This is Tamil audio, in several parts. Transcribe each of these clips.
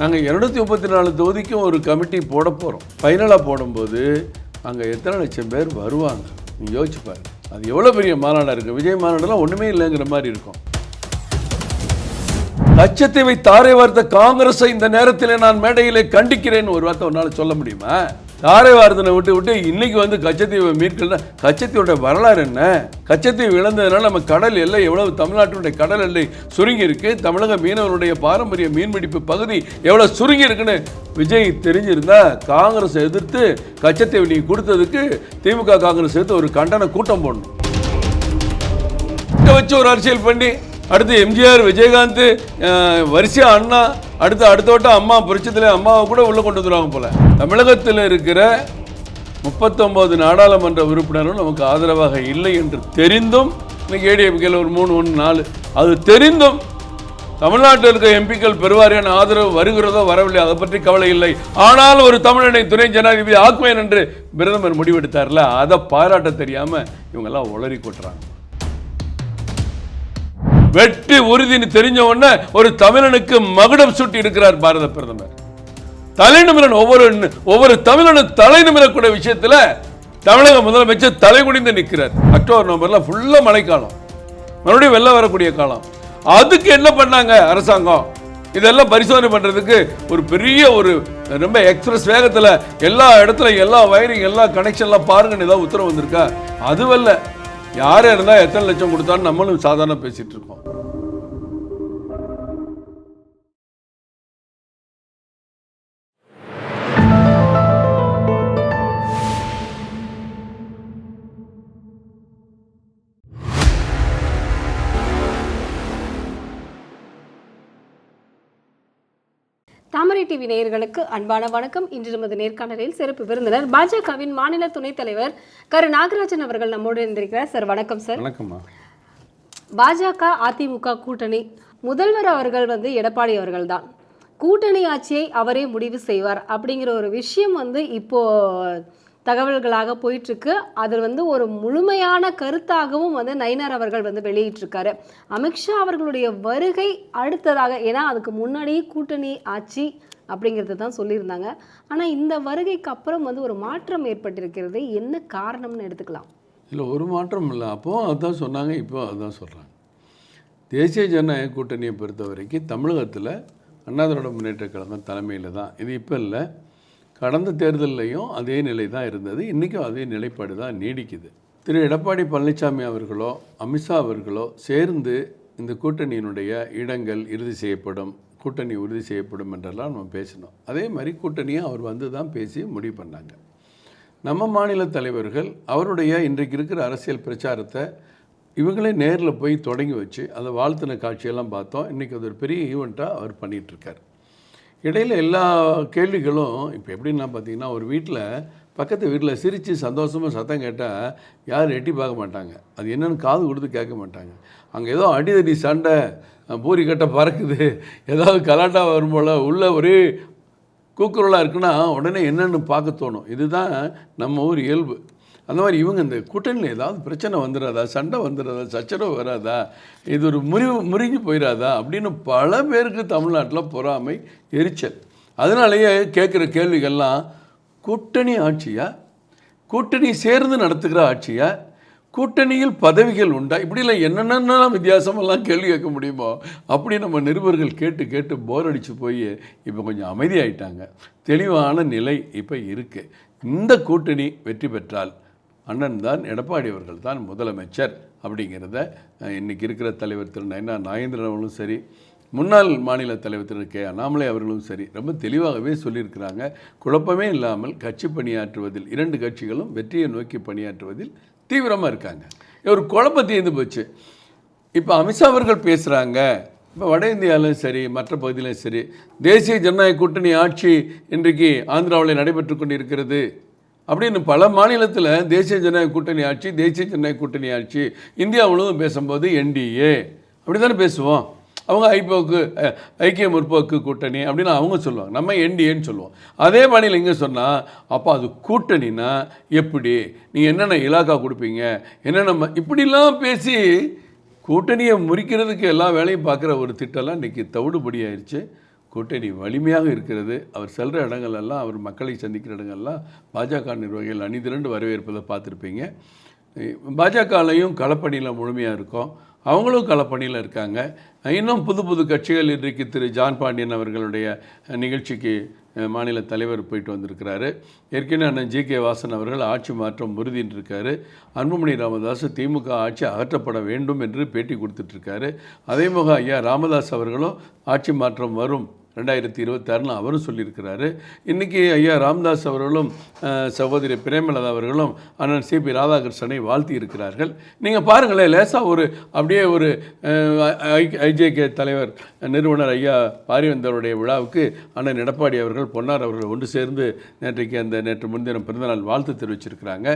நாங்கள் இரநூத்தி முப்பத்தி நாலு தொகுதிக்கும் ஒரு கமிட்டி போட போகிறோம் ஃபைனலாக போடும்போது அங்கே எத்தனை லட்சம் பேர் வருவாங்க? நீ யோசிச்சு அது எவ்வளோ பெரிய மாநாடாக இருக்குது விஜய் மாநாடுலாம் ஒன்றுமே இல்லைங்கிற மாதிரி இருக்கும். லட்சத்தீவை தாரை வார்த்த காங்கிரஸை இந்த நேரத்தில் நான் மேடையிலே கண்டிக்கிறேன்னு ஒரு வார்த்தை உன்னால் சொல்ல முடியுமா? தாரை வார்த்தனை விட்டு விட்டு இன்னைக்கு வந்து கச்சத்தீவை மீட்கலன்னா கச்சத்தீவோட வரலாறு என்ன? கச்சத்தீவு இழந்ததுனால நம்ம கடல் எல்லை எவ்வளவு தமிழ்நாட்டினுடைய கடல் எல்லை சுருங்கி இருக்கு தமிழக மீனவருடைய பாரம்பரிய மீன்பிடிப்பு பகுதி எவ்வளவு சுருங்கி இருக்குன்னு விஜய் தெரிஞ்சிருந்தா காங்கிரஸ் எதிர்த்து கச்சத்தீவு நீ கொடுத்ததுக்கு திமுக காங்கிரஸ் எதிர்த்து ஒரு கண்டன கூட்டம் போடணும். இதை வச்சு ஒரு அரசியல் பண்ணி அடுத்து எம்ஜிஆர் விஜயகாந்த் வரிசையாக வரிசையா அண்ணா அடுத்து அடுத்த வட்டம் அம்மா புரட்சத்தில் அம்மாவை கூட உள்ளே கொண்டு வந்துடுவாங்க போல. தமிழகத்தில் இருக்கிற முப்பத்தொம்போது நாடாளுமன்ற உறுப்பினரும் நமக்கு ஆதரவாக இல்லை என்று தெரிந்தும் இன்னைக்கு ஏடிஎம்கேல ஒரு மூணு ஒன்று நாலு அது தெரிந்தும் தமிழ்நாட்டில் இருக்க எம்பிக்கள் பெருவாரியான ஆதரவு வருகிறதோ வரவில்லை அதை பற்றி கவலை இல்லை. ஆனால் ஒரு தமிழனை துணை ஜனாதிபதி ஆக்குவேன் என்று பிரதமர் முடிவெடுத்தார்ல அதை பாராட்ட தெரியாமல் இவங்கெல்லாம் உளறி கொட்டுறாங்க. வெற்றி உறுதின்னு தெரிஞ்ச உடனே ஒரு தமிழனுக்கு மகுடம் சுட்டி இருக்கிறார் பாரத பிரதமர். தலைநிமிரன் ஒவ்வொரு ஒவ்வொரு தமிழனும் தலை நிமிரக்கூடிய விஷயத்துல தமிழக முதலமைச்சர் தலை குனிந்து நிற்கிறார். அக்டோபர் நவம்பர்ல ஃபுல்லா மழைக்காலம். மறுபடியும் வெளில வரக்கூடிய காலம். அதுக்கு என்ன பண்ணாங்க அரசாங்கம்? இதெல்லாம் பரிசோதனை பண்ணுறதுக்கு ஒரு பெரிய ஒரு ரொம்ப எக்ஸ்பிரஸ் வேகத்தில் எல்லா இடத்துல எல்லா வயரிங் எல்லா கனெக்ஷன்லாம் பாருங்கன்னு ஏதாவது உத்தரவு வந்திருக்கா? அதுவல்ல. யார் இருந்தால் எத்தனை லட்சம் கொடுத்தாலும் நம்மளும் சாதாரண பேசிகிட்டு இருக்கோம் தாமரை டிவி நேயர்களுக்கு அன்பான வணக்கம். இன்று நமது நேர்காணலில் சிறப்பு விருந்தினர் பாஜகவின் மாநில துணைத் தலைவர் கரு நாகராஜன் அவர்கள் நம்மோடு இருந்திருக்கிறார் சார் வணக்கம் சார். வணக்கம்மா. பாஜக அதிமுக கூட்டணி. முதல்வர் அவர்கள் வந்து எடப்பாடி அவர்கள்தான். கூட்டணி ஆட்சியை அவரே முடிவு செய்வார் அப்படிங்கிற ஒரு விஷயம் வந்து இப்போ தகவல்களாக போயிட்டு இருக்கு அது வந்து ஒரு முழுமையான கருத்தாகவும் வந்து நயினார் அவர்கள் வந்து வெளியிட்டிருக்காரு. அமித்ஷா அவர்களுடைய வருகை அடுத்ததாக ஏன்னா அதுக்கு முன்னாடியே கூட்டணி ஆட்சி அப்படிங்கிறது தான் சொல்லியிருந்தாங்க. ஆனால் இந்த வருகைக்கு அப்புறம் வந்து ஒரு மாற்றம் ஏற்பட்டிருக்கிறது என்ன காரணம்னு எடுத்துக்கலாம். இல்லை ஒரு மாற்றம் இல்லை. அப்போது அதுதான் சொன்னாங்க இப்போ அதுதான் சொல்கிறாங்க தேசிய ஜனநாயக கூட்டணியை பொறுத்த வரைக்கும் தமிழகத்தில் அண்ணா முன்னேற்ற கழகம் தலைமையில் தான். இது இப்போ இல்லை. கடந்த தேர்தல்லையும் அதே நிலை தான் இருந்தது. இன்றைக்கும் அதே நிலைப்பாடு தான் நீடிக்குது. திரு. எடப்பாடி பழனிசாமி அவர்களோ அமித்ஷா அவர்களோ சேர்ந்து இந்த கூட்டணியினுடைய இடங்கள் இறுதி செய்யப்படும். கூட்டணி உறுதி செய்யப்படும் என்றெல்லாம் நம்ம பேசினோம் அதே மாதிரி கூட்டணியை அவர் வந்து தான் பேசி முடிவு பண்ணாங்க. நம்ம மாநில தலைவர்கள் அவருடைய இன்றைக்கு இருக்கிற அரசியல் பிரச்சாரத்தை இவங்களே நேரில் போய் தொடங்கி வச்சு அதை வாழ்த்தின காட்சியெல்லாம் பார்த்தோம். இன்றைக்கி அது ஒரு பெரிய ஈவெண்ட்டாக அவர் பண்ணிகிட்ருக்கார் இடையில் இடையில எல்லா கேள்விகளும் இப்போ எப்படின்னா பார்த்தீங்கன்னா ஒரு வீட்டில் பக்கத்து வீட்டில் சிரித்து சந்தோஷமாக சத்தம் கேட்டால் யாரும் எட்டி பார்க்க மாட்டாங்க. அது என்னென்னு காது கொடுத்து கேட்க மாட்டாங்க. அங்கே ஏதோ அடிதடி சண்டை பூரி கட்டை பறக்குது. ஏதாவது கலாட்டா வரும் போல் உள்ள ஒரே கூக்குரலாக இருக்குன்னா உடனே என்னென்னு பார்க்க தோணும். இதுதான் நம்ம ஊர் இயல்பு. அந்த மாதிரி இவங்க இந்த கூட்டணியில் ஏதாவது பிரச்சனை வந்துடாதா சண்டை வந்துடாதா சச்சரவு வராதா? இது ஒரு முறிவு முறிஞ்சு போயிடாதா அப்படின்னு பல பேருக்கு தமிழ்நாட்டில் பொறாமை எரிச்சல். அதனாலேயே கேட்குற கேள்விகள்லாம் கூட்டணி ஆட்சியா? கூட்டணி சேர்ந்து நடத்துகிற ஆட்சியா? கூட்டணியில் பதவிகள் உண்டா? இப்படிலாம் என்னென்னலாம் வித்தியாசமெல்லாம் கேள்வி கேட்க முடியுமோ அப்படி நம்ம நிருபர்கள் கேட்டு கேட்டு போர் அடித்து போய் இப்போ கொஞ்சம் அமைதியாயிட்டாங்க. தெளிவான நிலை இப்போ இருக்குது இந்த கூட்டணி வெற்றி பெற்றால் அண்ணன் தான் எடப்பாடி அவர்கள் தான் முதலமைச்சர் அப்படிங்கிறத இன்றைக்கி இருக்கிற தலைவர் திரு நயனா நாகேந்திரன் அவர்களும் சரி முன்னாள் மாநில தலைவர் திரு கே அண்ணாமலை அவர்களும் சரி ரொம்ப தெளிவாகவே சொல்லியிருக்கிறாங்க. குழப்பமே இல்லாமல் கட்சி பணியாற்றுவதில் இரண்டு கட்சிகளும் வெற்றியை நோக்கி பணியாற்றுவதில் தீவிரமாக இருக்காங்க. ஒரு குழப்பம் தீர்ந்து போச்சு. இப்போ அமித்ஷா அவர்கள் பேசுகிறாங்க இப்போ வட இந்தியாவிலும் சரி மற்ற பகுதியிலும் சரி தேசிய ஜனநாயக கூட்டணி ஆட்சி இன்றைக்கு ஆந்திராவில் நடைபெற்று கொண்டு இருக்கிறது அப்படின்னு பல மாநிலத்தில் தேசிய ஜனநாயக கூட்டணி ஆட்சி தேசிய ஜனநாயக கூட்டணி ஆட்சி இந்தியா முழுவதும் பேசும்போது என்டிஏ. அப்படி தானே பேசுவோம்? அவங்க ஐப்போக்கு ஐக்கிய முற்போக்கு கூட்டணி அப்படின்னு அவங்க சொல்லுவாங்க. நம்ம என்டிஏன்னு சொல்லுவோம். அதே பாணியில் இங்கே சொன்னால் அப்போ அது கூட்டணினா எப்படி? நீங்கள் என்னென்ன இலாக்கா கொடுப்பீங்க? என்னென்ன இப்படிலாம் பேசி கூட்டணியை முறிக்கிறதுக்கு எல்லா வேலையும் பார்க்குற ஒரு திட்டம்லாம் இன்றைக்கி தவிடுபடி ஆயிடுச்சு கூட்டணி வலிமையாக இருக்கிறது. அவர் செல்கிற இடங்கள்லாம் அவர் மக்களை சந்திக்கிற இடங்கள்லாம் பாஜக நிர்வாகிகள் அணிதிரண்டு வரவேற்பதை பார்த்துருப்பீங்க. பாஜகலையும் களப்பணியில் முழுமையாக இருக்கும். அவங்களும் களப்பணியில் இருக்காங்க. இன்னும் புது புது கட்சிகள் இன்றைக்கு திரு ஜான் பாண்டியன் அவர்களுடைய நிகழ்ச்சிக்கு மாநில தலைவர் போயிட்டு வந்திருக்கிறாரு. ஏற்கனவே அண்ணன் ஜி கே வாசன் அவர்கள் ஆட்சி மாற்றம் உறுதின்னு இருக்காரு அன்புமணி ராமதாஸ் திமுக ஆட்சி அகற்றப்பட வேண்டும் என்று பேட்டி கொடுத்துட்ருக்காரு அதேமுக ஐயா ராமதாஸ் அவர்களும் ஆட்சி மாற்றம் வரும் ரெண்டாயிரத்தி இருபத்தாறுன்னு அவரும் சொல்லியிருக்கிறாரு. இன்றைக்கி ஐயா ராம்தாஸ் அவர்களும் சகோதரி பிரேமலதா அவர்களும் அண்ணன் சிபி ராதாகிருஷ்ணனை வாழ்த்தி இருக்கிறார்கள் நீங்கள் பாருங்களேன் லேசாக ஒரு அப்படியே ஒரு ஐஜேகே தலைவர் நிறுவனர் ஐயா பாரிவந்தருடைய விழாவுக்கு அண்ணன் எடப்பாடி அவர்கள் பொன்னார் அவர்கள் ஒன்று சேர்ந்து நேற்றைக்கு அந்த நேற்று முன்தினம் பிறந்தநாள் வாழ்த்து தெரிவிச்சிருக்கிறாங்க.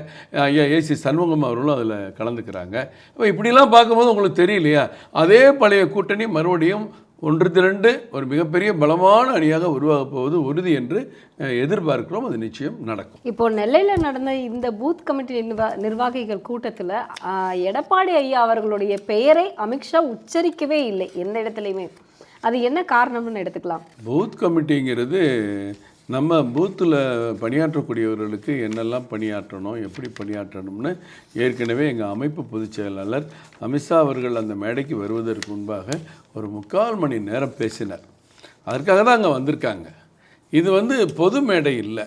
ஐயா ஏசி சண்முகம் அவர்களும் அதில் கலந்துக்கிறாங்க. இப்போ இப்படிலாம் பார்க்கும்போது உங்களுக்கு தெரியலையா? அதே பழைய கூட்டணி மறுபடியும் ஒன்று திரண்டு ஒரு மிகப்பெரிய பலமான அணியாக உருவாகப் போவது உறுதி என்று எதிர்பார்க்கிறோம். அது நிச்சயம் நடக்கும். இப்போ நெல்லையில நடந்த இந்த பூத் கமிட்டி நிர்வா நிர்வாகிகள் கூட்டத்துல எடப்பாடி ஐயா அவர்களுடைய பெயரை அமித்ஷா உச்சரிக்கவே இல்லை. எந்த இடத்துலையுமே. அது என்ன காரணம்னு எடுத்துக்கலாம்? பூத் கமிட்டிங்கிறது நம்ம பூத்தில் பணியாற்றக்கூடியவர்களுக்கு என்னெல்லாம் பணியாற்றணும் எப்படி பணியாற்றணும்னு ஏற்கனவே எங்கள் அமைப்பு பொதுச் செயலாளர் அமித்ஷா அவர்கள் அந்த மேடைக்கு வருவதற்கு முன்பாக ஒரு முக்கால் மணி நேரம் பேசினார். அதற்காக தான் அங்கே வந்திருக்காங்க. இது வந்து பொது மேடை இல்லை.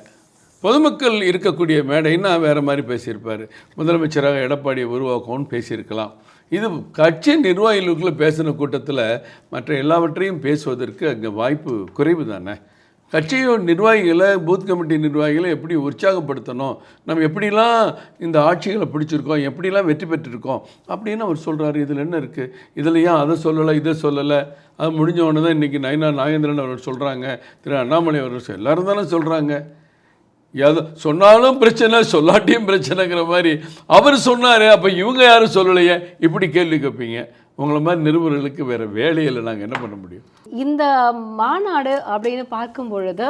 பொதுமக்கள் இருக்கக்கூடிய மேடைன்னா வேறு மாதிரி பேசியிருப்பார். முதலமைச்சராக எடப்பாடியை உருவாக்கணும்னு பேசியிருக்கலாம். இது கட்சி நிர்வாகிகளுக்குள்ளே பேசின கூட்டத்தில் மற்ற எல்லாவற்றையும் பேசுவதற்கு அங்கே வாய்ப்பு குறைவு தானே? கட்சியின் நிர்வாகிகளை பூத் கமிட்டி நிர்வாகிகளை எப்படி உற்சாகப்படுத்தணும்? நம்ம எப்படிலாம் இந்த ஆட்சிகளை பிடிச்சிருக்கோம்? எப்படிலாம் வெற்றி பெற்றிருக்கோம்? அப்படின்னு அவர் சொல்கிறாரு இதில் என்ன இருக்குது இதில் ஏன் அதை சொல்லலை இதை சொல்லலை? அது முடிஞ்ச உடனே தான் இன்றைக்கி நயனா நாகேந்திரன் அவர்கள் சொல்கிறாங்க திரு அண்ணாமலை அவர்கள் எல்லோரும் எல்லாரும் தானே சொல்கிறாங்க எது சொன்னாலும் பிரச்சனை சொல்லாட்டியும் பிரச்சனைங்கிற மாதிரி அவர் சொன்னார். அப்போ இவங்க யாரும் சொல்லலையே? இப்படி கேள்வி கேட்பீங்க. உங்களை மாதிரி நிருபர்களுக்கு வேறு வேலையில் நாங்கள் என்ன பண்ண முடியும்? இந்த மாநாடு அப்படின்னு பார்க்கும் பொழுது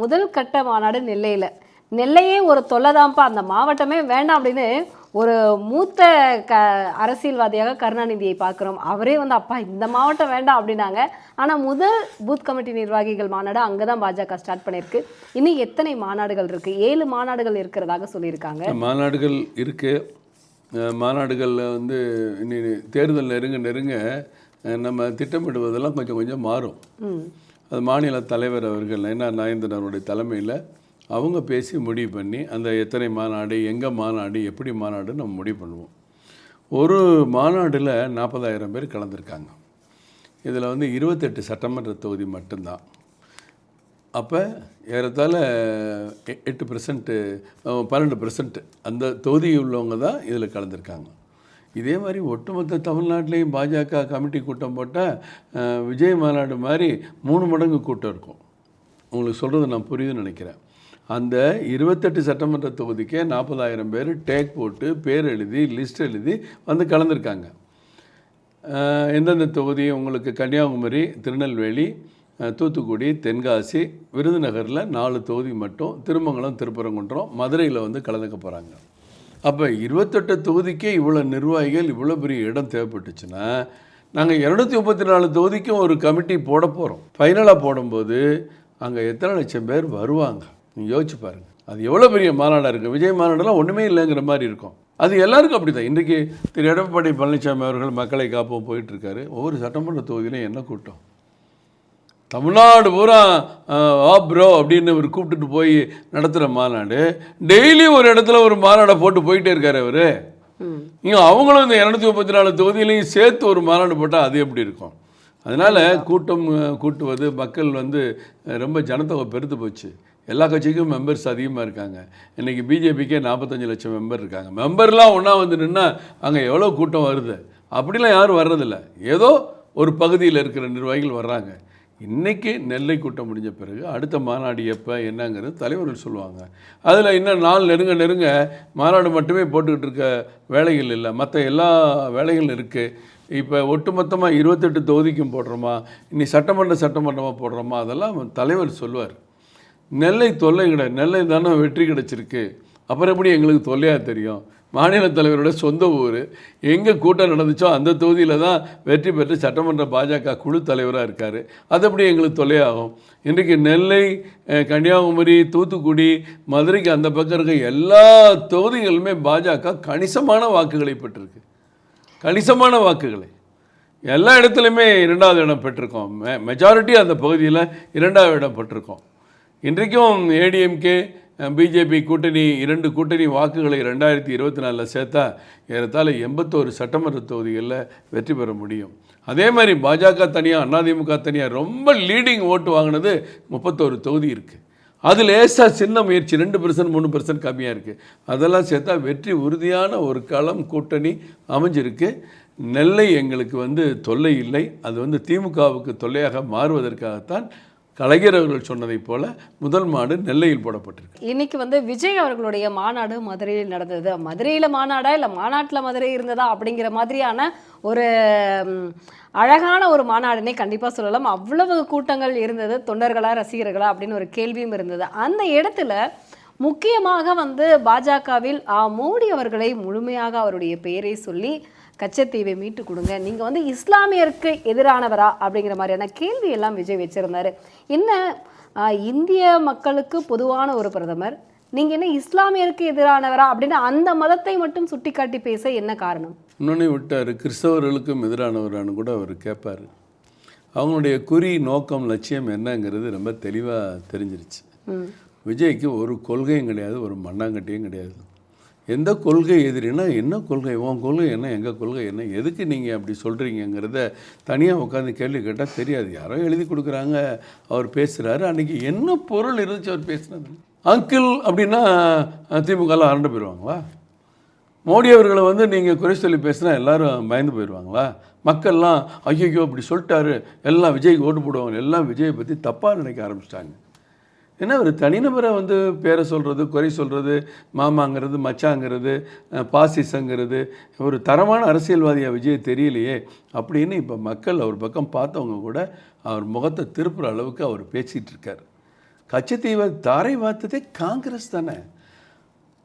முதல் கட்ட மாநாடு நெல்லையில். நெல்லையே ஒரு தொல்லைதான்ப்பா அந்த மாவட்டமே வேண்டாம் அப்படின்னு ஒரு மூத்த க அரசியல்வாதியாக கருணாநிதியை பார்க்குறோம். அவரே வந்து அப்பா இந்த மாவட்டம் வேண்டாம் அப்படின்னாங்க. ஆனால் முதல் பூத் கமிட்டி நிர்வாகிகள் மாநாடு அங்கே தான் பாஜக ஸ்டார்ட் பண்ணியிருக்கு. இன்னும் எத்தனை மாநாடுகள் இருக்குது ஏழு மாநாடுகள் இருக்கிறதாக சொல்லியிருக்காங்க. மாநாடுகள் இருக்குது மாநாடுகளில் வந்து இனி தேர்தல் நெருங்க நெருங்க நம்ம திட்டமிடுவதெல்லாம் கொஞ்சம் கொஞ்சம் மாறும். அது மாநில தலைவர் அவர்கள் நயனா நாயந்திரன் அவருடைய தலைமையில் அவங்க பேசி முடிவு பண்ணி அந்த எத்தனை மாநாடு எங்கே மாநாடு எப்படி மாநாடு நம்ம முடிவு பண்ணுவோம். ஒரு மாநாடில் நாற்பதாயிரம் பேர் கலந்துருக்காங்க. இதில் வந்து இருபத்தெட்டு சட்டமன்ற தொகுதி மட்டும்தான். அப்போ ஏறத்தாழ எ- எட்டு பர்சன்ட்டு பன்னெண்டு பர்சன்ட் அந்த தொகுதி உள்ளவங்க தான் இதில் கலந்துருக்காங்க. இதே மாதிரி ஒட்டுமொத்த தமிழ்நாட்டிலையும் பாஜக கமிட்டி கூட்டம் போட்டால் விஜய் மாநாடு மாதிரி மூணு மடங்கு கூட்டம் இருக்கும். உங்களுக்கு சொல்கிறது நான் புரியுதுன்னு நினைக்கிறேன். அந்த இருபத்தெட்டு சட்டமன்ற தொகுதிக்கே நாற்பதாயிரம் பேர் டேக் போட்டு பேர் எழுதி லிஸ்ட் எழுதி வந்து கலந்துருக்காங்க. எந்தெந்த தொகுதி? உங்களுக்கு கன்னியாகுமரி திருநெல்வேலி தூத்துக்குடி தென்காசி விருதுநகரில் நாலு தொகுதி மட்டும் திருமங்கலம் திருப்பரங்குன்றம் மதுரையில் வந்து கலந்துக்க போகிறாங்க அப்போ இருபத்தெட்டு தொகுதிக்கே இவ்வளோ நிர்வாகிகள் இவ்வளோ பெரிய இடம் தேவைப்பட்டுச்சுன்னா நாங்கள் இரநூத்தி முப்பத்தி நாலு தொகுதிக்கும் ஒரு கமிட்டி போட போகிறோம் ஃபைனலாக போடும்போது அங்கே எத்தனை லட்சம் பேர் வருவாங்க? நீங்கள் யோசிச்சு பாருங்கள் அது எவ்வளோ பெரிய மாநாடாக இருக்குது விஜய் மாநாடெல்லாம் ஒன்றுமே இல்லைங்கிற மாதிரி இருக்கும். அது எல்லாருக்கும் அப்படி தான் இன்றைக்கி திரு. எடப்பாடி பழனிசாமி அவர்கள் மக்களை காப்போம் போயிட்டுருக்காரு ஒவ்வொரு சட்டமன்ற தொகுதியிலும் என்ன கூட்டம்? தமிழ்நாடு பூரா ஆ ப்ரோ அப்படின்னு இவர் கூப்பிட்டுட்டு போய் நடத்துகிற மாநாடு. டெய்லி ஒரு இடத்துல ஒரு மாநாடை போட்டு போயிட்டே இருக்காரு அவர். இங்கே அவங்களும் இந்த இரநூத்தி முப்பத்தி நாலு தொகுதியிலையும் சேர்த்து ஒரு மாநாடு போட்டால் அது எப்படி இருக்கும்? அதனால் கூட்டம் கூட்டுவது மக்கள் வந்து ரொம்ப ஜனத்தொகை பெருத்து போச்சு. எல்லா கட்சிக்கும் மெம்பர்ஸ் அதிகமாக இருக்காங்க. இன்றைக்கி பிஜேபிக்கே நாற்பத்தஞ்சு லட்சம் மெம்பர் இருக்காங்க. மெம்பர்லாம் ஒன்றா வந்து நின்னா அங்கே எவ்வளோ கூட்டம் வருது? அப்படிலாம் யாரும் வர்றதில்ல. ஏதோ ஒரு பகுதியில் இருக்கிற நிர்வாகிகள் வர்றாங்க. இன்றைக்கி நெல்லை கூட்டம் முடிஞ்ச பிறகு அடுத்த மாநாடு எப்போ என்னங்கிறது தலைவர்கள் சொல்லுவாங்க. அதில் இன்னும் நாள் நெருங்க நெருங்க மாநாடு மட்டுமே போட்டுக்கிட்டு இருக்க வேலைகள் இல்லை. மற்ற எல்லா வேலைகளும் இருக்குது இப்போ ஒட்டுமொத்தமாக இருபத்தெட்டு தொகுதிக்கும் போடுறோமா இனி சட்டமன்ற சட்டமன்றமாக போடுறோமா அதெல்லாம் தலைவர் சொல்லுவார். நெல்லை தொல்லை கிடையாது. நெல்லை தானே வெற்றி கிடைச்சிருக்கு. அப்புறம் எப்படி எங்களுக்கு தொல்லையாக தெரியும்? மாநில தலைவரோட சொந்த ஊர். எங்கே கூட்டம் நடந்துச்சோ அந்த தொகுதியில் தான் வெற்றி பெற்று சட்டமன்ற பாஜக குழு தலைவராக இருக்கார். அது அப்படி எங்களுக்கு தொல்லையாகும்? இன்றைக்கு நெல்லை கன்னியாகுமரி தூத்துக்குடி மதுரைக்கு அந்த பக்கம் இருக்க எல்லா தொகுதிகளுமே பாஜக கணிசமான வாக்குகளை பெற்றிருக்கு. கணிசமான வாக்குகளை. எல்லா இடத்துலையுமே இரண்டாவது இடம் பெற்றிருக்கோம். மெ மெஜாரிட்டி அந்த பகுதியில் இரண்டாவது இடம் பெற்றிருக்கோம். இன்றைக்கும் ஏடிஎம்கே பிஜேபி கூட்டணி இரண்டு கூட்டணி வாக்குகளை ரெண்டாயிரத்தி இருபத்தி நாலில் சேர்த்தா ஏறத்தாழ எண்பத்தோரு சட்டமன்ற தொகுதிகளில் வெற்றி பெற முடியும். அதே மாதிரி பாஜக தனியாக அதிமுக தனியாக ரொம்ப லீடிங் ஓட்டு வாங்கினது முப்பத்தோரு தொகுதி இருக்குது அது லேசாக சின்ன முயற்சி ரெண்டு பர்சன்ட் மூணு பர்சன்ட் கம்மியாக இருக்குது அதெல்லாம் சேர்த்தா வெற்றி உறுதியான ஒரு களம் கூட்டணி அமைஞ்சிருக்கு. நெல்லை எங்களுக்கு வந்து தொல்லை இல்லை. அது வந்து திமுகவுக்கு தொல்லையாக மாறுவதற்காகத்தான் கலைஞர் அவர்கள் சொன்னதைப் போல முதல் மாடு நெல்லையில் போடப்பட்டிருக்கு. இன்னைக்கு வந்து விஜய் அவர்களுடைய மாநாடு மதுரையில் நடந்தது. மதுரையில் மாநாடா இல்லை மாநாட்டில் மதுரை இருந்ததா அப்படிங்கிற மாதிரியான ஒரு அழகான ஒரு மாநாடுனே கண்டிப்பாக சொல்லலாம். அவ்வளவு கூட்டங்கள் இருந்தது. தொண்டர்களா ரசிகர்களா அப்படின்னு ஒரு கேள்வியும் இருந்தது. அந்த இடத்துல முக்கியமாக வந்து பாஜகவில் ஆ, மோடி அவர்களை முழுமையாக அவருடைய பெயரை சொல்லி கச்சத்தீவை மீட்டு கொடுங்க. நீங்க வந்து இஸ்லாமியருக்கு எதிரானவரா அப்படிங்கிற மாதிரியான கேள்வி எல்லாம் விஜய் வச்சிருந்தாரு. என்ன இந்திய மக்களுக்கு பொதுவான ஒரு பிரதமர் நீங்க என்ன இஸ்லாமியருக்கு எதிரானவரா அப்படின்னு அந்த மதத்தை மட்டும் சுட்டிக்காட்டி பேச என்ன காரணம்? இன்னொன்று விட்டார் கிறிஸ்தவர்களுக்கும் எதிரானவரான்னு கூட அவர் கேட்பார் அவங்களுடைய குறி நோக்கம் லட்சியம் என்னங்கிறது ரொம்ப தெளிவாக தெரிஞ்சிருச்சு. விஜய்க்கு ஒரு கொள்கையும் கிடையாது ஒரு மண்ணாங்கட்டியும் கிடையாது. எந்த கொள்கை எதிரினா என்ன கொள்கை? உன் கொள்கை என்ன? எங்கள் கொள்கை என்ன? எதுக்கு நீங்கள் அப்படி சொல்கிறீங்கிறத தனியாக உட்காந்து கேள்வி கேட்டால் தெரியாது. யாரோ எழுதி கொடுக்குறாங்க. அவர் பேசுகிறாரு அன்றைக்கி என்ன பொருள் இருந்துச்சு அவர் பேசுனது? அங்கிள் அப்படின்னா திமுகலாம் அரண்டு போயிடுவாங்களா? மோடி அவர்களை வந்து நீங்கள் குறை சொல்லி பேசினா எல்லாரும் பயந்து போயிடுவாங்களா? மக்கள்லாம் ஐயோ இப்படி சொல்லிட்டாரு. எல்லாம் விஜய்க்கு ஓட்டு போடுவாங்க. எல்லாம் விஜயை பற்றி தப்பாக நினைக்க ஆரம்பிச்சிட்டாங்க. ஏன்னா ஒரு தனிநபரை வந்து பேரை சொல்கிறது குறை சொல்கிறது மாமாங்கிறது மச்சாங்கிறது பாசிசங்கிறது ஒரு தரமான அரசியல்வாதியாக விஜய் தெரியலையே அப்படின்னு இப்போ மக்கள் அவர் பக்கம் பார்த்தவங்க கூட அவர் முகத்தை திருப்புற அளவுக்கு அவர் பேசிகிட்டு இருக்கார். கச்சத்தீவை தாரை வார்த்ததே காங்கிரஸ் தானே.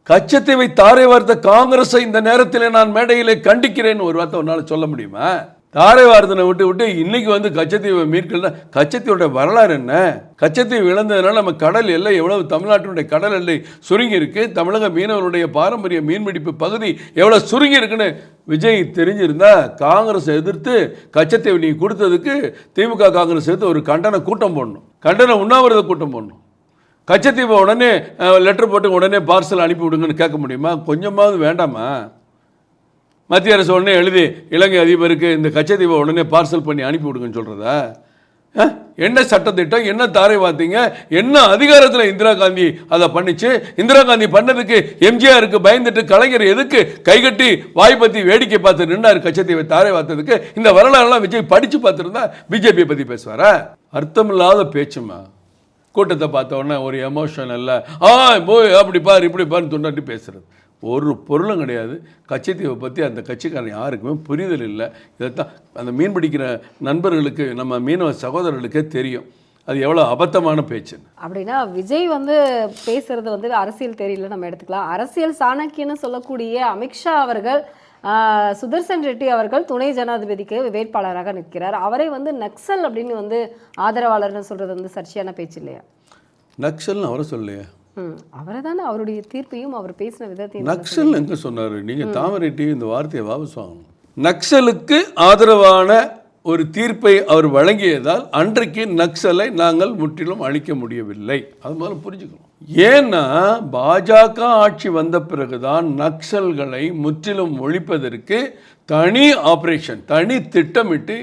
கச்சத்தீவை தாரை வார்த்த காங்கிரஸை இந்த நேரத்தில் நான் மேடையிலே கண்டிக்கிறேன்னு ஒரு வார்த்தை உன்னால் சொல்ல முடியுமா? தாரை வார்த்தனை விட்டு விட்டு இன்னைக்கு வந்து கச்சத்தீவை மீட்கலாம் கச்சத்தீவோட வரலாறு என்ன? கச்சத்தீவு இழந்ததுனால நம்ம கடல் எல்லை எவ்வளவு தமிழ்நாட்டினுடைய கடல் எல்லை சுருங்கி இருக்கு தமிழக மீனவருடைய பாரம்பரிய மீன்பிடிப்பு பகுதி எவ்வளவு சுருங்கி இருக்குன்னு விஜய் தெரிஞ்சிருந்தா காங்கிரஸ் எதிர்த்து கச்சத்தீவு நீ கொடுத்ததுக்கு திமுக காங்கிரஸ் எதிர்த்து ஒரு கண்டன கூட்டம் போடணும். கண்டன உண்ணாவிரத கூட்டம் போடணும். கச்சத்தீவை உடனே லெட்டர் போட்டு உடனே பார்சல் அனுப்பி விடுங்கன்னு கேட்க முடியுமா? கொஞ்சமாவது வேண்டாமா? மத்திய அரசு உடனே எழுதி இலங்கை அதிபருக்கு இந்த கச்சதீவை உடனே பார்சல் பண்ணி அனுப்பி விடுங்கன்னு சொல்கிறதா என்ன சட்டத்திட்டம்? என்ன தாரை பார்த்தீங்க என்ன அதிகாரத்தில் இந்திரா காந்தி அதை பண்ணிச்சு? இந்திரா காந்தி பண்ணதுக்கு எம்ஜிஆருக்கு பயந்துட்டு கலைஞர் எதுக்கு கைகட்டி வாய்ப்பத்தி வேடிக்கை பார்த்து நின்னார் கச்சத்தீவை தாரை பார்த்ததுக்கு இந்த வரலாறுலாம் விஜய் படித்து பார்த்துருந்தா பிஜேபியை பற்றி பேசுவாரா? அர்த்தமில்லாத பேச்சுமா? கூட்டத்தை பார்த்த உடனே ஒரு எமோஷன் இல்லை. ஆ போய் அப்படி பாரு இப்படி பாருன்னு துண்டாட்டி பேசுறது. ஒரு பொருளும் கிடையாது. கச்சத்தீவை பற்றி அந்த கட்சிக்காரன் யாருக்குமே புரிதல் இல்லை. இதைத்தான் அந்த மீன் பிடிக்கிற நண்பர்களுக்கு நம்ம மீனவ சகோதரர்களுக்கே தெரியும். அது எவ்வளோ அபத்தமான பேச்சுன்னு. அப்படின்னா விஜய் வந்து பேசுறது வந்து அரசியல் தெரியல நம்ம எடுத்துக்கலாம். அரசியல் சாணக்கியன்னு சொல்லக்கூடிய அமித்ஷா அவர்கள் சுதர்சன் ரெட்டி அவர்கள் துணை ஜனாதிபதிக்கு வேட்பாளராக நிற்கிறார். அவரை வந்து நக்சல் அப்படின்னு வந்து ஆதரவாளர்னு சொல்றது வந்து சர்ச்சையான பேச்சு இல்லையா? நக்சல்னு அவரை சொல்லலையே. அவரை தானே அவருடைய தீர்ப்பையும் அவர் பேசின விதத்தையும் நக்சல் எங்க சொன்னார்? நீங்கள் தாமரை டிவி இந்த வார்த்தையை வாபஸ் வாங்கணும். நக்சலுக்கு ஆதரவான ஒரு தீர்ப்பை அவர் வழங்கியதால் அன்றைக்கு நக்சலை நாங்கள் முற்றிலும் அழிக்க முடியவில்லை. அது முதல்ல புரிஞ்சுக்கணும். ஏன்னா பாஜக ஆட்சி வந்த பிறகுதான் நக்சல்களை முற்றிலும் ஒழிப்பதற்கு தனி ஆபரேஷன் தனி திட்டமிட்டு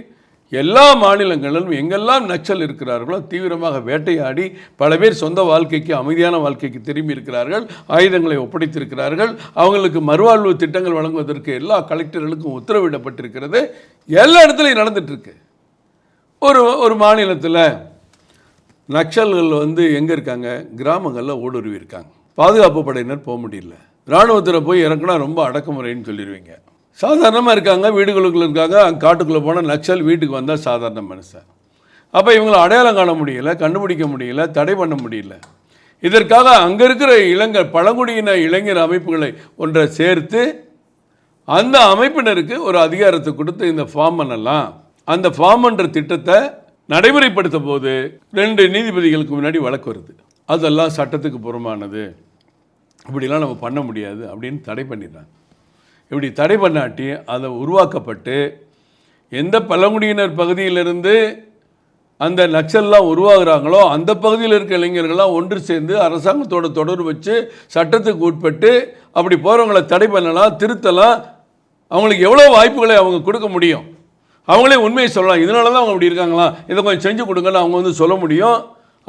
எல்லா மாநிலங்களிலும் எங்கெல்லாம் நக்சல் இருக்கிறார்களோ தீவிரமாக வேட்டையாடி பல பேர் சொந்த வாழ்க்கைக்கு அமைதியான வாழ்க்கைக்கு திரும்பி இருக்கிறார்கள் ஆயுதங்களை ஒப்படைத்திருக்கிறார்கள். அவங்களுக்கு மறுவாழ்வு திட்டங்கள் வழங்குவதற்கு எல்லா கலெக்டர்களுக்கும் உத்தரவிடப்பட்டிருக்கிறது. எல்லா இடத்துலையும் நடந்துட்டு ஒரு ஒரு மாநிலத்தில் நக்சல்கள் வந்து எங்கே இருக்காங்க? கிராமங்களில் ஊடுருவி இருக்காங்க பாதுகாப்பு படையினர் போக முடியல. இராணுவத்தில் போய் இறக்குனா ரொம்ப அடக்குமுறைன்னு சொல்லிடுவீங்க சாதாரணமாக இருக்காங்க வீடுகளுக்குள்ள இருக்காங்க காட்டுக்குள்ளே போனால் நக்சல் வீட்டுக்கு வந்தால் சாதாரண மனுஷன். அப்போ இவங்களை அடையாளம் காண முடியல கண்டுபிடிக்க முடியல தடை பண்ண முடியல. இதற்காக அங்கே இருக்கிற இளைஞர் பழங்குடியின இளைஞர் அமைப்புகளை ஒன்றை சேர்த்து அந்த அமைப்பினருக்கு ஒரு அதிகாரத்தை கொடுத்து இந்த ஃபார்ம் பண்ணலாம். அந்த ஃபார்ம் என்ற திட்டத்தை நடைமுறைப்படுத்த போது ரெண்டு நீதிபதிகளுக்கு முன்னாடி வழக்கு வருது. அதெல்லாம் சட்டத்துக்கு புறமானது இப்படிலாம் நம்ம பண்ண முடியாது அப்படின்னு தடை பண்ணிடுறாங்க. இப்படி தடை பண்ணாட்டி அதை உருவாக்கப்பட்டு எந்த பழங்குடியினர் பகுதியிலிருந்து அந்த நக்சல்லாம் உருவாகிறாங்களோ அந்த பகுதியில் இருக்க இளைஞர்கள்லாம் ஒன்று சேர்ந்து அரசாங்கத்தோட தொடர்பு வச்சு சட்டத்துக்கு உட்பட்டு அப்படி போகிறவங்கள தடை பண்ணலாம் திருத்தலாம் அவங்களுக்கு எவ்வளோ வாய்ப்புகளை அவங்க கொடுக்க முடியும்? அவங்களே உண்மையை சொல்லலாம். இதனால தான் அவங்க இப்படி இருக்காங்களா? இதை கொஞ்சம் செஞ்சு கொடுங்கன்னு அவங்க வந்து சொல்ல முடியும்.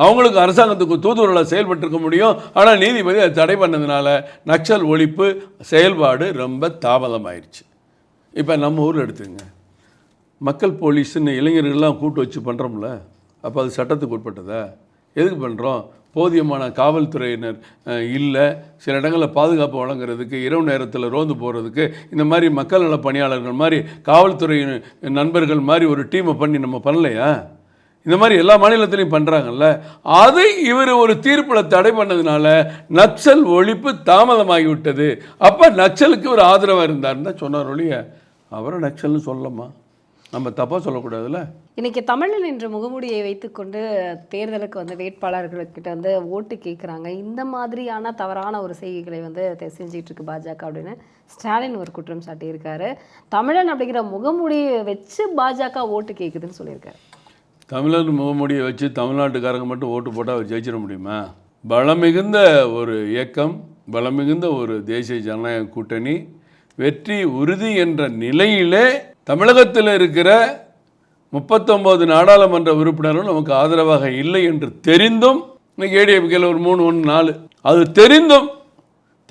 அவங்களுக்கு அரசாங்கத்துக்கு தூதுவர்களை செயல்பட்டிருக்க முடியும். ஆனால் நீதிபதி அதை தடை பண்ணதுனால நக்சல் ஒழிப்பு செயல்பாடு ரொம்ப தாமதமாயிடுச்சு இப்போ நம்ம ஊரில் எடுத்துங்க மக்கள் போலீஸுன்னு இளைஞர்கள்லாம் கூட்டு வச்சு பண்ணுறோம்ல அப்போ அது சட்டத்துக்கு உட்பட்டதா? எதுக்கு பண்ணுறோம் போதியமான காவல்துறையினர் இல்லை சில இடங்களில் பாதுகாப்பு வழங்குறதுக்கு இரவு நேரத்தில் ரோந்து போகிறதுக்கு இந்த மாதிரி மக்கள் நல பணியாளர்கள் மாதிரி காவல்துறை நண்பர்கள் மாதிரி ஒரு டீமை பண்ணி நம்ம பண்ணலையா? இந்த மாதிரி எல்லா மாநிலத்திலையும் பண்ணுறாங்கல்ல அதை இவர் ஒரு தீர்ப்பில் தடை பண்ணதுனால நக்சல் ஒழிப்பு தாமதமாகிவிட்டது. அப்போ நக்சலுக்கு ஒரு ஆதரவாக இருந்தார்னு தான் சொன்னார் ஒழிய அவரை நக்சல்னு சொல்லலாமா? நம்ம தப்பாக சொல்லக்கூடாதுல்ல? இன்றைக்கி தமிழன் என்ற முகமூடியை வைத்துக்கொண்டு தேர்தலுக்கு வந்து வேட்பாளர்கள்கிட்ட வந்து ஓட்டு கேட்குறாங்க இந்த மாதிரியான தவறான ஒரு செய்திகளை வந்து தெ- இருக்கு பாஜக அப்படின்னு ஸ்டாலின் ஒரு குற்றம் சாட்டியிருக்காரு. தமிழன் அப்படிங்கிற முகமூடியை வச்சு பாஜக ஓட்டு கேட்குதுன்னு சொல்லியிருக்காரு. தமிழர் முகமூடியை வச்சு தமிழ்நாட்டுக்காரங்க மட்டும் ஓட்டு போட்டால் அவர் ஜெயிச்சிட முடியுமா? பலம் மிகுந்த ஒரு இயக்கம் பலம் மிகுந்த ஒரு தேசிய ஜனநாயக கூட்டணி வெற்றி உறுதி என்ற நிலையிலே தமிழகத்தில் இருக்கிற முப்பத்தொம்போது நாடாளுமன்ற உறுப்பினரும் நமக்கு ஆதரவாக இல்லை என்று தெரிந்தும் இன்னைக்கு ஏடிஎம்கேல ஒரு மூணு ஒன்று நாலு. அது தெரிந்தும்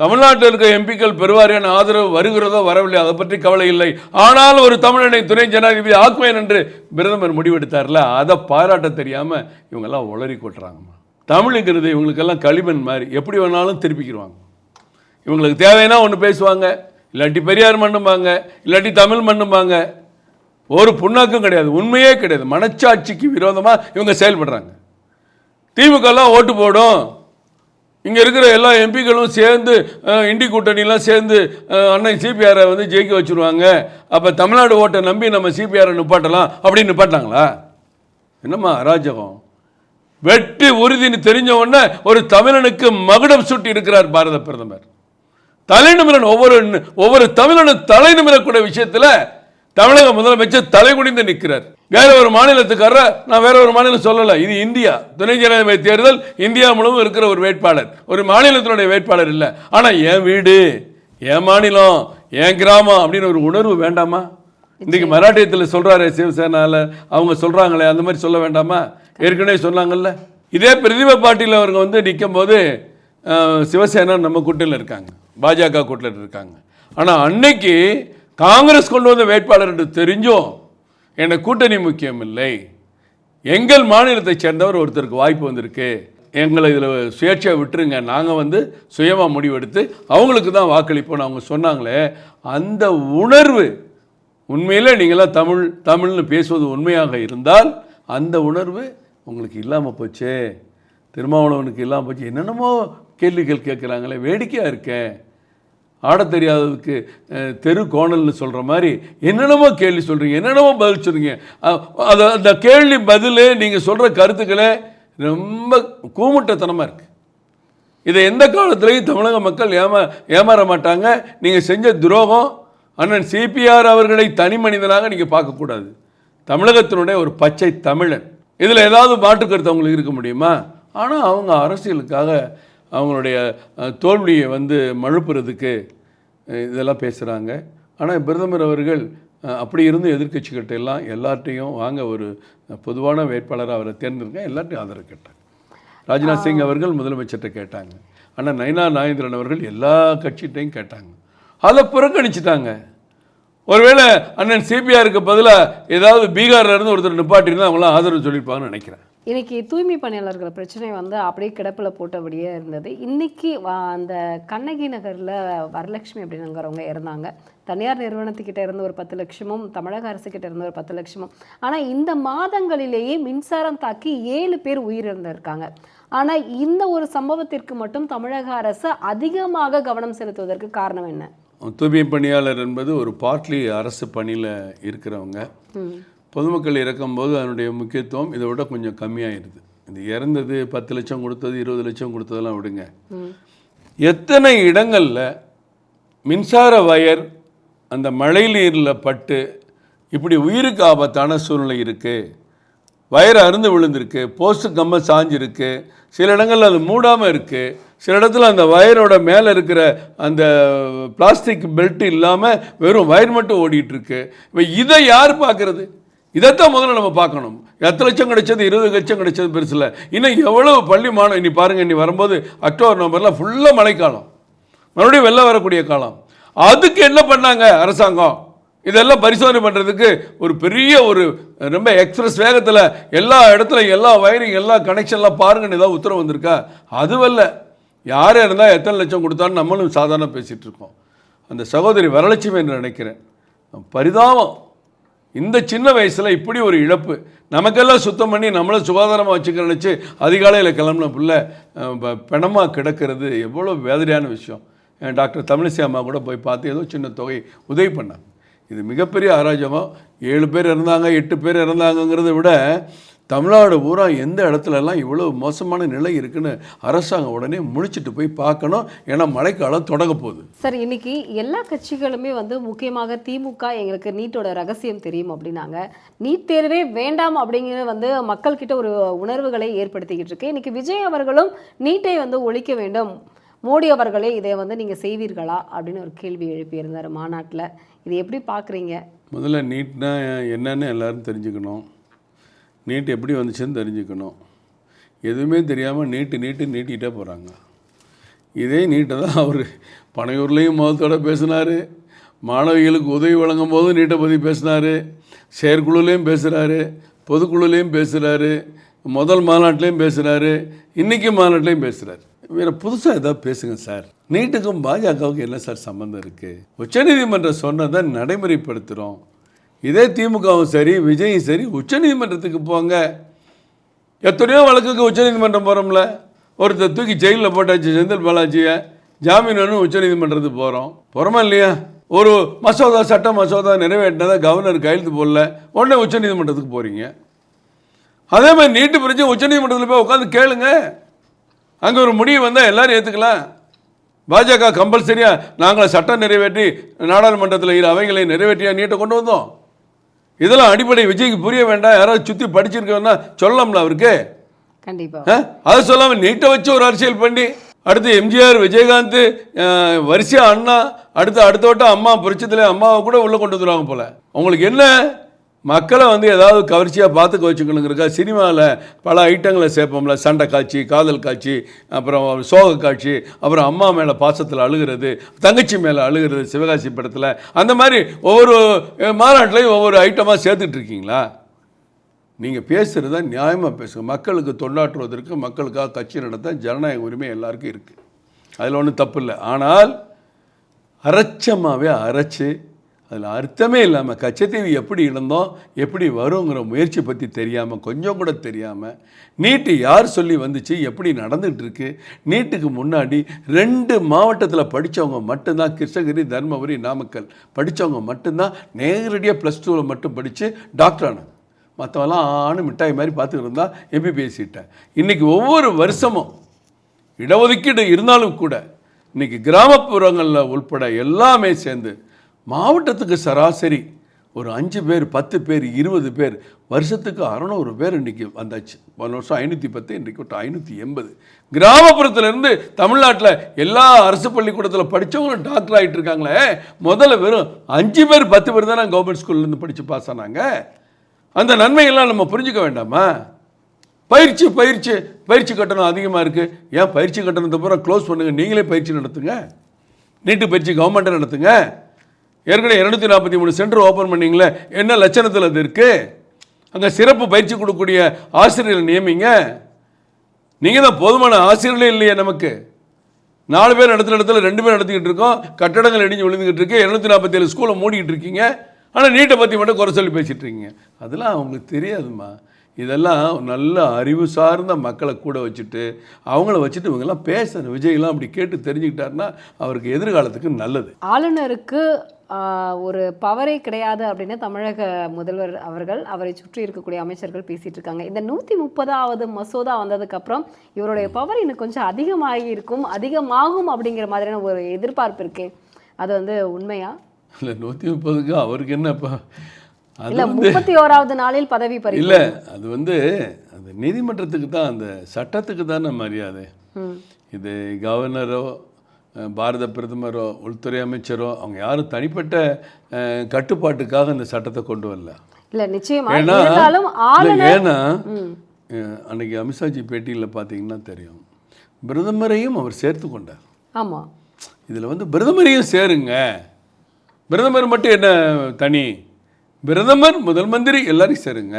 தமிழ்நாட்டில் இருக்க எம்பிக்கள் பெருவாரியான ஆதரவு வருகிறதோ வரவில்லை. அதை பற்றி கவலை இல்லை. ஆனால் ஒரு தமிழனை துணை ஜனாதிபதி ஆக்குவேன் என்று பிரதமர் முடிவெடுத்தார்ல அதை பாராட்ட தெரியாமல் இவங்கெல்லாம் உளறி கொட்டுறாங்கம்மா தமிழுங்கிறது இவங்களுக்கெல்லாம் களிமண் மாதிரி. எப்படி வேணாலும் திருப்பிக்கிடுவாங்க இவங்களுக்கு தேவைன்னா ஒன்று பேசுவாங்க இல்லாட்டி பெரியார் மண்ணும்பாங்க இல்லாட்டி தமிழ் மண்ணும்பாங்க. ஒரு புண்ணாக்கும் கிடையாது உண்மையே கிடையாது. மனச்சாட்சிக்கு விரோதமாக இவங்க செயல்படுறாங்க. திமுகலாம் ஓட்டு போடும். இங்கே இருக்கிற எல்லா எம்பிக்களும் சேர்ந்து இண்டி கூட்டணிலாம் சேர்ந்து அண்ணன் சிபிஆரை வந்து ஜெயிக்க வச்சுருவாங்க. அப்போ தமிழ்நாடு ஓட்டை நம்பி நம்ம சிபிஆரை நிப்பாட்டலாம் அப்படின்னு நிப்பாட்டாங்களா என்னம்மா அராஜகம்? வெற்றி உறுதின்னு தெரிஞ்ச உடனே ஒரு தமிழனுக்கு மகுடம் சுட்டி இருக்கிறார் பாரத பிரதமர். தலைநிமிரன் ஒவ்வொரு ஒவ்வொரு தமிழனும் தலைநிமிரக்கூடிய விஷயத்தில் தமிழக முதலமைச்சர் தலைகுனிந்து நிற்கிறார். வேற ஒரு மாநிலத்துக்காரர் நான் வேற ஒரு மாநிலம் சொல்லலை. இது இந்தியா. துணை ஜனாதிபதி தேர்தல் இந்தியா முழுவதும் இருக்கிற ஒரு வேட்பாளர். ஒரு மாநிலத்தினுடைய வேட்பாளர் இல்லை. ஆனால் என் வீடு என் மாநிலம் என் கிராமம் அப்படின்னு ஒரு உணர்வு வேண்டாமா? இன்னைக்கு மராட்டியத்தில் சொல்றாரு சிவசேனால. அவங்க சொல்றாங்களே அந்த மாதிரி சொல்ல வேண்டாமா? ஏற்கனவே சொன்னாங்கல்ல. இதே பிரதிபா பாட்டீல் அவங்க வந்து நிற்கும் போது சிவசேனா நம்ம கூட்டணியில் இருக்காங்க. பாஜக கூட்டணியில் இருக்காங்க. ஆனால் அன்னைக்கு காங்கிரஸ் கொண்டு வந்த வேட்பாளர் என்று தெரிஞ்சும் எனக்கு கூட்டணி முக்கியம் இல்லை. எங்கள் மாநிலத்தைச் சேர்ந்தவர் ஒருத்தருக்கு வாய்ப்பு வந்திருக்கு. எங்களை இதில் சுயேட்சையாக விட்டுருங்க. நாங்கள் வந்து சுயமாக முடிவெடுத்து அவங்களுக்கு தான் வாக்களிப்போம்னு அவங்க சொன்னாங்களே அந்த உணர்வு உண்மையிலே நீங்களாம் தமிழ் தமிழ்னு பேசுவது உண்மையாக இருந்தால் அந்த உணர்வு உங்களுக்கு இல்லாமல் போச்சே. திருமாவளவனுக்கு இல்லாமல் போச்சு. என்னென்னமோ கேள்விகள் கேட்குறாங்களே வேடிக்கையாக இருக்கேன் ஆட தெரியாததுக்கு தெரு கோணல்னு சொல்கிற மாதிரி என்னென்னமோ கேள்வி சொல்கிறீங்க என்னென்னமோ பதில் சொல்கிறீங்க அது அந்த கேள்வி பதில் நீங்கள் சொல்கிற கருத்துக்களை ரொம்ப கூமுட்டத்தனமாக இருக்குது இதை எந்த காலத்துலேயும் தமிழக மக்கள் ஏமா ஏமாற மாட்டாங்க. நீங்கள் செஞ்ச துரோகம் அண்ணன் சிபிஆர் அவர்களை தனி மனிதனாக நீங்கள் பார்க்கக்கூடாது. தமிழகத்தினுடைய ஒரு பச்சை தமிழன். இதில் ஏதாவது மாற்றுக்கருத்து அவங்களுக்கு இருக்க முடியுமா? ஆனால் அவங்க அரசியலுக்காக அவங்களுடைய தோல்வியை வந்து மழுப்புறதுக்கு இதெல்லாம் பேசுகிறாங்க ஆனால் பிரதமர் அவர்கள் அப்படி இருந்து எதிர்க்கட்சிகிட்ட எல்லாம் எல்லார்ட்டையும் வாங்க ஒரு பொதுவான வேட்பாளரை அவரை தேர்ந்தெடுக்க எல்லார்ட்டையும் ஆதரவு கேட்டாங்க. ராஜ்நாத் சிங் அவர்கள் முதலமைச்சர்கிட்ட கேட்டாங்க. ஆனால் நைனா நாகேந்திரன் அவர்கள் எல்லா கட்சிகிட்டையும் கேட்டாங்க. அதை புறக்கணிச்சிட்டாங்க. ஒருவேளை அண்ணன் சிபிஆருக்கு பதிலாக ஏதாவது பீகார்ல இருந்து ஒருத்தர் நிப்பாட்டிருந்தா அவங்களாம் ஆதரவு சொல்லியிருப்பாங்கன்னு நினைக்கிறேன். இன்னைக்கு தூய்மை பணியாளர்கள் பிரச்சனை வந்து அப்படியே கிடப்பில் போட்டபடியே இருந்தது. இன்னைக்கு அந்த கண்ணகி நகரில் வரலட்சுமி அப்படிங்கிறவங்க இறந்தாங்க தனியார் நிறுவனத்துக்கிட்ட இருந்து ஒரு பத்து லட்சமும் தமிழக அரசு கிட்ட இருந்து ஒரு பத்து லட்சமும். ஆனால் இந்த மாதங்களிலேயே மின்சாரம் தாக்கி ஏழு பேர் உயிரிழந்திருக்காங்க. ஆனால் இந்த ஒரு சம்பவத்திற்கு மட்டும் தமிழக அரசு அதிகமாக கவனம் செலுத்துவதற்கு காரணம் என்ன? தூய்மை பணியாளர் என்பது ஒரு பார்ட்லி அரசு பணியில் இருக்கிறவங்க. பொதுமக்கள் இறக்கும்போது அதனுடைய முக்கியத்துவம் இதை விட கொஞ்சம் கம்மியாயிருது. இது இறந்தது பத்து லட்சம் கொடுத்தது இருபது லட்சம் கொடுத்ததெல்லாம் விடுங்க. எத்தனை இடங்களில் மின்சார வயர் அந்த மழை நீரில் பட்டு இப்படி உயிருக்கு ஆபத்தான சூழ்நிலை இருக்குது வயர் அருந்து விழுந்திருக்கு போஸ்ட் கம்பம் சாஞ்சிருக்கு சில இடங்களில் அது மூடாமல் இருக்குது சில இடத்துல அந்த வயரோட மேலே இருக்கிற அந்த பிளாஸ்டிக் பெல்ட் இல்லாமல் வெறும் வயர் மட்டும் ஓடிட்டுருக்கு. இப்போ இதை யார் பார்க்கறது? இதைத்தான் முதல்ல நம்ம பார்க்கணும். எத்தனை லட்சம் கிடைச்சது? இருபது லட்சம் கிடைச்சது பெருசில். இன்னும் எவ்வளவு பள்ளி மாணவ இனி பாருங்க இனி வரும்போது அக்டோபர் நவம்பரில் ஃபுல்லாக மழைக்காலம். மறுபடியும் வெளில வரக்கூடிய காலம். அதுக்கு என்ன பண்ணாங்க அரசாங்கம்? இதெல்லாம் பரிசோதனை பண்ணுறதுக்கு ஒரு பெரிய ஒரு ரொம்ப எக்ஸ்பிரஸ் வேகத்தில் எல்லா இடத்துல எல்லா வயரிங் எல்லா கனெக்ஷன்லாம் பாருங்கன்னு ஏதாவது உத்தரவு வந்திருக்கா? அதுவல்ல. யார் இருந்தால் எத்தனை லட்சம் கொடுத்தான்னு நம்மளும் சாதாரண பேசிகிட்டு இருக்கோம். அந்த சகோதரி வரலட்சுமி என்று நினைக்கிறேன். பரிதாபம். இந்த சின்ன வயசில் இப்படி ஒரு இழப்பு. நமக்கெல்லாம் சுத்தம் பண்ணி நம்மளை சுகாதாரமாக வச்சுக்க நினச்சி அதிகாலையில் கிளம்புன பிள்ளை பிணமாக கிடக்கிறது எவ்வளோ வேதனையான விஷயம். டாக்டர் தமிழிசை அம்மா கூட போய் பார்த்து ஏதோ சின்ன தொகை உதவி பண்ணாங்க. இது மிகப்பெரிய அராஜகம். ஏழு பேர் இறந்தாங்க எட்டு பேர் இறந்தாங்கங்கிறத விட தமிழ்நாடு பூரா எந்த இடத்துலலாம் இவ்வளோ மோசமான நிலை இருக்குன்னு அரசாங்கம் உடனே முழிச்சிட்டு போய் பார்க்கணும். ஏன்னா மழைக்காலம் தொடங்க போகுது. சார் இன்னைக்கு எல்லா கட்சிகளுமே வந்து முக்கியமாக திமுக எங்களுக்கு நீட்டோட ரகசியம் தெரியும் அப்படின்னாங்க. நீட் தேர்வே வேண்டாம் அப்படிங்கிற வந்து மக்கள்கிட்ட ஒரு உணர்வுகளை ஏற்படுத்திக்கிட்டு இருக்கு. இன்னைக்கு விஜய் அவர்களும் நீட்டை வந்து ஒழிக்க வேண்டும். மோடி அவர்களே இதை வந்து நீங்கள் செய்வீர்களா அப்படின்னு ஒரு கேள்வி எழுப்பியிருந்தார் மாநாட்டில். இது எப்படி பார்க்குறீங்க முதல்ல நீட்னா என்னன்னு எல்லாரும் தெரிஞ்சுக்கணும். நீட் எப்படி வந்துச்சுன்னு தெரிஞ்சுக்கணும். எதுவுமே தெரியாமல் நீட்டு நீட்டு நீட்டிகிட்டே போகிறாங்க இதே நீட்டை தான் அவர் பனையூர்லேயும் மதத்தோடு பேசினார். மாணவிகளுக்கு உதவி வழங்கும் போதும் நீட்டை பற்றி பேசினார். செயற்குழுலேயும் பேசுகிறாரு பொதுக்குழுலேயும் பேசுகிறாரு முதல் மாநாட்டிலையும் பேசுகிறாரு இன்றைக்கி மாநாட்டிலையும் பேசுகிறாரு வேறு புதுசாக ஏதாவது பேசுங்க சார். நீட்டுக்கும் பாஜகவுக்கும் என்ன சார் சம்மந்தம் இருக்குது உச்சநீதிமன்றம் சொன்னதை நடைமுறைப்படுத்துகிறோம் இதே திமுகவும் சரி விஜயும் சரி உச்சநீதிமன்றத்துக்கு போங்க. எத்தனையோ வழக்குக்கு உச்சநீதிமன்றம் போகிறோம்ல ஒருத்தர் தூக்கி ஜெயிலில் போட்டாச்சு செந்தில் பாலாஜியை. ஜாமீன் உச்சநீதிமன்றத்துக்கு போகிறோம் போகிறோமா இல்லையா? ஒரு மசோதா சட்ட மசோதா நிறைவேற்றினதை கவர்னர் கையெழுத்து போடல. உடனே உச்சநீதிமன்றத்துக்கு போகிறீங்க அதே மாதிரி நீட்டு பிரச்சனை உச்சநீதிமன்றத்தில் போய் உட்காந்து கேளுங்க. அங்கே ஒரு முடிவு வந்தால் எல்லோரும் ஏற்றுக்கலாம் பாஜக கம்பல்சரியாக நாங்கள் சட்டம் நிறைவேற்றி நாடாளுமன்றத்தில் இரு அவைகளை நிறைவேற்றியா நீட்டை கொண்டு வந்தோம். இதெல்லாம் அடிப்படை விஜய்க்கு புரிய வேண்டாம். யாராவது சுற்றி படிச்சிருக்கோன்னா சொல்லலாம்ல அவருக்கு. கண்டிப்பா. ஆ? அதை சொல்லாமல் நீட்டை வச்சு ஒரு அரசியல் பண்ணி அடுத்து எம்ஜிஆர் விஜயகாந்த் அஹ், வரிசையா அண்ணா அடுத்து அடுத்த வட்டம் அம்மா புரட்சத்தில் அம்மாவை கூட உள்ளே கொண்டு வந்துடுவாங்க போல. உங்களுக்கு என்ன? மக்களை வந்து ஏதாவது கவர்ச்சியாக பார்த்துக்க வச்சுக்கணுங்கிறக்கா சினிமாவில் பல ஐட்டங்களை சேர்ப்போம்ல. சண்டை காட்சி காதல் காட்சி அப்புறம் சோக காட்சி அப்புறம் அம்மா மேலே பாசத்தில் அழுகிறது தங்கச்சி மேலே அழுகிறது சிவகாசி படத்தில். அந்த மாதிரி ஒவ்வொரு மாநாட்டிலையும் ஒவ்வொரு ஐட்டமாக சேர்த்துட்டு இருக்கீங்களா நீங்கள் பேசுகிறத நியாயமாக பேசுங்க. மக்களுக்கு தொண்டாற்றுவதற்கு மக்களுக்காக கட்சி நடத்த ஜனநாயக உரிமை எல்லாருக்கும் இருக்குது அதில் ஒன்றும் தப்பு இல்லை. ஆனால் அரைச்சமாகவே அரைச்சி அதில் அர்த்தமே இல்லாமல் கச்சத்தீவு எப்படி இருந்தோம் எப்படி வருங்கிற முயற்சி பற்றி தெரியாமல் கொஞ்சம் கூட தெரியாமல் நீட்டு யார் சொல்லி வந்துச்சு எப்படி நடந்துகிட்டு இருக்கு நீட்டுக்கு முன்னாடி ரெண்டு மாவட்டத்தில் படித்தவங்க மட்டும்தான் கிருஷ்ணகிரி தர்மபுரி நாமக்கல் படித்தவங்க மட்டும்தான் நேரடியாக ப்ளஸ் டூவில் மட்டும் படித்து டாக்டர் ஆனாங்க. மற்றவெல்லாம் ஆணு மிட்டாய் மாதிரி பார்த்துக்கிட்டு இருந்தால் எம்பிபிஎஸ் சீட்டை. இன்றைக்கி ஒவ்வொரு வருஷமும் இடஒதுக்கீடு இருந்தாலும் கூட இன்றைக்கி கிராமப்புறங்களில் உள்பட எல்லாமே சேர்ந்து மாவட்டத்துக்கு சராசரி ஒரு அஞ்சு பேர் பத்து பேர் இருபது பேர் வருஷத்துக்கு அறநூறு பேர் இன்றைக்கி வந்தாச்சு. போன வருஷம் ஐநூற்றி பத்து இன்றைக்கு விட்டு ஐநூற்றி எண்பது. கிராமப்புறத்துலேருந்து தமிழ்நாட்டில் எல்லா அரசு பள்ளிக்கூடத்தில் படித்தவங்களும் டாக்டர் ஆகிட்டு இருக்காங்களே முதல்ல வெறும் அஞ்சு பேர் பத்து பேர் தானே கவர்மெண்ட் ஸ்கூல்லேருந்து படித்து பாஸ் ஆனாங்க. அந்த நன்மைகள்லாம் நம்ம புரிஞ்சுக்க வேண்டாமா? பயிற்சி பயிற்சி பயிற்சி கட்டணம் அதிகமாக இருக்குது ஏன் பயிற்சி கட்டணத்தை பூரா க்ளோஸ் பண்ணுங்கள் நீங்களே பயிற்சி நடத்துங்க. நீட்டு பயிற்சி கவர்மெண்ட்டை நடத்துங்க. ஏற்கனவே இரநூத்தி நாற்பத்தி மூணு சென்டர் ஓப்பன் பண்ணிங்களே என்ன லட்சணத்தில் அது இருக்குது அங்கே சிறப்பு பயிற்சி கொடுக்கக்கூடிய ஆசிரியரை நியமிங்க. நீங்கள் தான் போதுமான ஆசிரியர்களே இல்லையே நமக்கு. நாலு பேர் நடத்துகிற இடத்துல ரெண்டு பேர் நடத்திக்கிட்டு இருக்கோம். கட்டடங்கள் இடிஞ்சு விழுந்துக்கிட்டு இருக்கு. இரநூத்தி நாற்பத்தேழு ஸ்கூலை மூடிக்கிட்டு இருக்கீங்க. ஆனால் நீட்டை பற்றி மட்டும் குறை சொல்லி பேசிகிட்டு இருக்கீங்க. அதெல்லாம் அவங்களுக்கு தெரியாதும்மா. இதெல்லாம் நல்ல அறிவு சார்ந்த மக்களை கூட வச்சுட்டு அவங்கள வச்சுட்டு இவங்கெல்லாம் பேசணும் விஜய்லாம் அப்படி கேட்டு தெரிஞ்சுக்கிட்டாருன்னா அவருக்கு எதிர்காலத்துக்கு நல்லது. ஆளுநருக்கு ஒரு பவரே கிடையாது அப்படின்னு தமிழக முதல்வர் அவர்கள் அவரை சுற்றி இருக்கக்கூடிய அமைச்சர்கள் பேசிட்டு இருக்காங்க இந்த நூத்தி முப்பதாவது மசோதா வந்ததுக்கு அப்புறம் இவருடைய பவர் இன்னும் கொஞ்சம் அதிகமாகி இருக்கும் அதிகமாகும் அப்படிங்கிற மாதிரியான ஒரு எதிர்பார்ப்பு இருக்கே. அது வந்து உண்மையா? இல்லை நூற்றி முப்பதுக்கு அவருக்கு என்னப்பா இல்ல முப்பத்தி ஓராவது நாளில் பதவி பறி இல்லை அது வந்து அந்த நீதிமன்றத்துக்கு தான் அந்த சட்டத்துக்கு தானே மரியாதை. இது கவர்னரோ பாரத பிரதமரோ உள்துறை அமைச்சரோ அவங்க யாரும் தனிப்பட்ட கட்டுப்பாட்டுக்காக இந்த சட்டத்தை கொண்டு வரல. இல்ல நிச்சயமா. ஏன்னா ஏன்னா அன்னைக்கு அமித்ஷாஜி பேட்டியில் பார்த்தீங்கன்னா தெரியும். பிரதமரையும் அவர் சேர்த்து கொண்டார். ஆமா. இதில் வந்து பிரதமரையும் சேருங்க. பிரதமர் மட்டும் என்ன தனி? பிரதமர் முதல் மந்திரி எல்லாரையும் சேருங்க.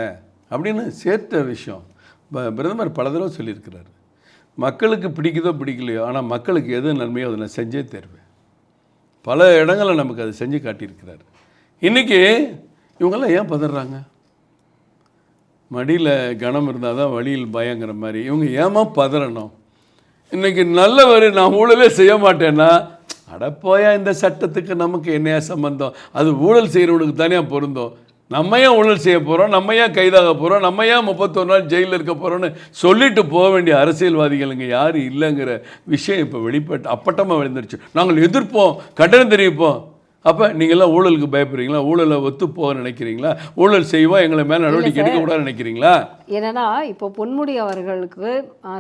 அப்படின்னு சேர்த்த விஷயம். பிரதமர் பல தடவை சொல்லியிருக்கிறார். மக்களுக்கு பிடிக்குதோ பிடிக்கலையோ ஆனால் மக்களுக்கு எது நன்மையோ அதை நான் செஞ்சே தருவேன். பல இடங்களில் நமக்கு அதை செஞ்சு காட்டியிருக்கிறார். இன்றைக்கி இவங்கெல்லாம் ஏன் பதறாங்க? மடியில் கனம் இருந்தால் தான் வழியில் பயங்கிற மாதிரி. இவங்க ஏமா பதறணும்? இன்னைக்கு நல்லவர் நான் ஊழலே செய்ய மாட்டேன்னா அடப்போயா இந்த சட்டத்துக்கு நமக்கு என்னையா சம்பந்தம்? அது ஊழல் செய்கிறவனுக்கு தனியாக பொருந்தும். நம்ம ஏன் ஊழல் செய்ய போகிறோம் நம்ம ஏன் கைதாக போகிறோம் நம்ம ஏன் முப்பத்தொரு நாள் ஜெயிலில் இருக்க போகிறோன்னு சொல்லிட்டு போக வேண்டிய அரசியல்வாதிகள் இங்கே யார் இல்லைங்கிற விஷயம் இப்போ வெளிப்பட்டு அப்பட்டமாக விழுந்துருச்சு. நாங்கள் எதிர்ப்போம் கண்டனம் தெரிவிப்போம். அப்போ நீங்கள்லாம் ஊழலுக்கு பயப்படுறீங்களா? ஊழலை ஒத்து போக நினைக்கிறீங்களா? ஊழல் செய்வோம் எங்களை மேலே நடவடிக்கை எடுக்கக்கூடாதுன்னு நினைக்கிறீங்களா? என்னன்னா இப்போ பொன்முடி அவர்களுக்கு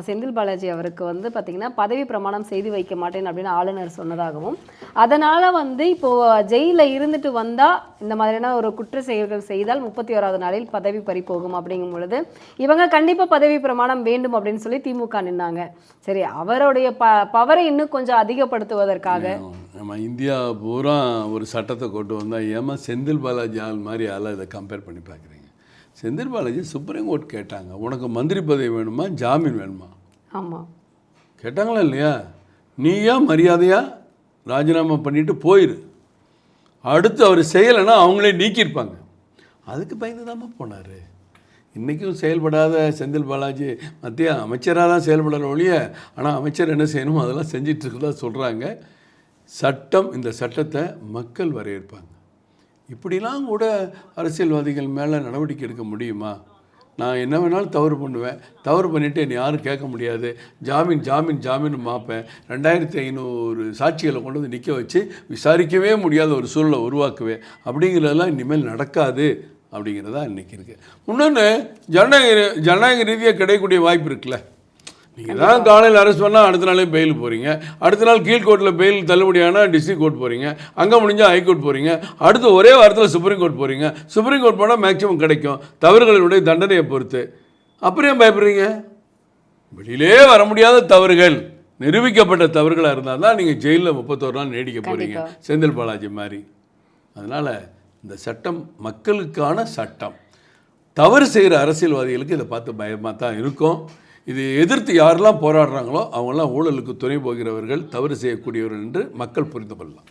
செந்தில் பாலாஜி அவருக்கு வந்து பார்த்தீங்கன்னா பதவி பிரமாணம் செய்து வைக்க மாட்டேன் அப்படின்னு ஆளுநர் சொன்னதாகவும் அதனால வந்து இப்போ ஜெயிலில் இருந்துட்டு வந்தா இந்த மாதிரியான ஒரு குற்ற செயல்கள் செய்தால் முப்பத்தி ஓராவது நாளில் பதவி பறி போகும் அப்படிங்கும் பொழுது இவங்க கண்டிப்பா பதவி பிரமாணம் வேண்டும் அப்படின்னு சொல்லி திமுக நின்னாங்க. சரி அவருடைய ப பவரை இன்னும் கொஞ்சம் அதிகப்படுத்துவதற்காக நம்ம இந்தியா பூரா ஒரு சட்டத்தை கொண்டு வந்தால் ஏமா செந்தில் பாலாஜி ஆள் மாதிரி ஆளை இதை கம்பேர் பண்ணி பார்க்குறீங்க? செந்தில் பாலாஜி சுப்ரீம் கோர்ட் கேட்டாங்க. உனக்கு மந்திரி பதவி வேணுமா? ஜாமீன் வேணுமா? ஆமா. கேட்டாங்களா இல்லையா? நீயா மரியாதையா ராஜினாமா பண்ணிட்டு போயிரு. அடுத்து அவர் செய்யலைன்னா அவங்களே நீக்கியிருப்பாங்க. அதுக்கு பயந்து தாம்மா போனார். இன்றைக்கும் செயல்படாத செந்தில் பாலாஜி மத்திய அமைச்சராக தான் செயல்படல ஒழிய ஆனால் அமைச்சர் என்ன செய்யணுமோ அதெல்லாம் செஞ்சிட்டு இருக்கதா சொல்கிறாங்க சட்டம் இந்த சட்டத்தை மக்கள் வரையறுப்பாங்க. இப்படிலாம் கூட அரசியல்வாதிகள் மேலே நடவடிக்கை எடுக்க முடியுமா? நான் என்ன வேணாலும் தவறு பண்ணுவேன். தவறு பண்ணிவிட்டு என்னை யாரும் கேட்க முடியாது. ஜாமீன் ஜாமீன் ஜாமீன் மாப்பேன். ரெண்டாயிரத்தி ஐநூறு சாட்சிகளை கொண்டு வந்து நிற்க வச்சு விசாரிக்கவே முடியாத ஒரு சூழலை உருவாக்குவேன். அப்படிங்கிறதெல்லாம் இனிமேல் நடக்காது அப்படிங்கிறதா இன்றைக்கி இருக்குது இன்னொன்று ஜனநாயக ஜனநாயக ரீதியாக கிடைக்கக்கூடிய வாய்ப்பு இருக்குல்ல. நீங்கள் தான் காலையில் அரெஸ்ட் பண்ணால் அடுத்த நாளே பெயில் போகிறீங்க அடுத்த நாள் கீழ்கோர்ட்டில் பெயில் தள்ளுபடியானா டிஸ்ட்ரிக்ட் கோர்ட் போகிறீங்க அங்கே முடிஞ்சால் ஹைகோர்ட் போகிறீங்க அடுத்து ஒரே வாரத்தில் சுப்ரீம் கோர்ட் போகிறீங்க சுப்ரீம் கோர்ட் போனால் மேக்ஸிமம் கிடைக்கும். தவறுகளினுடைய தண்டனையை பொறுத்து. அப்புறம் ஏன் பயப்படுறீங்க? வெளியிலே வர முடியாத தவறுகள். நிரூபிக்கப்பட்ட தவறுகளாக இருந்தால் தான் நீங்கள் ஜெயிலில் முப்பத்தோரு நாள் நீடிக்க போகிறீங்க செந்தில் பாலாஜி மாதிரி. அதனால் இந்த சட்டம் மக்களுக்கான சட்டம். தவறு செய்கிற அரசியல்வாதிகளுக்கு இதை பார்த்து பயமாக தான் இருக்கும். இது எதிர்த்து யாரெல்லாம் போராடுறாங்களோ அவங்கெல்லாம் ஊழலுக்கு துணை போகிறவர்கள் தவறு செய்யக்கூடியவர்கள் என்று மக்கள் புரிந்து கொள்ளலாம்.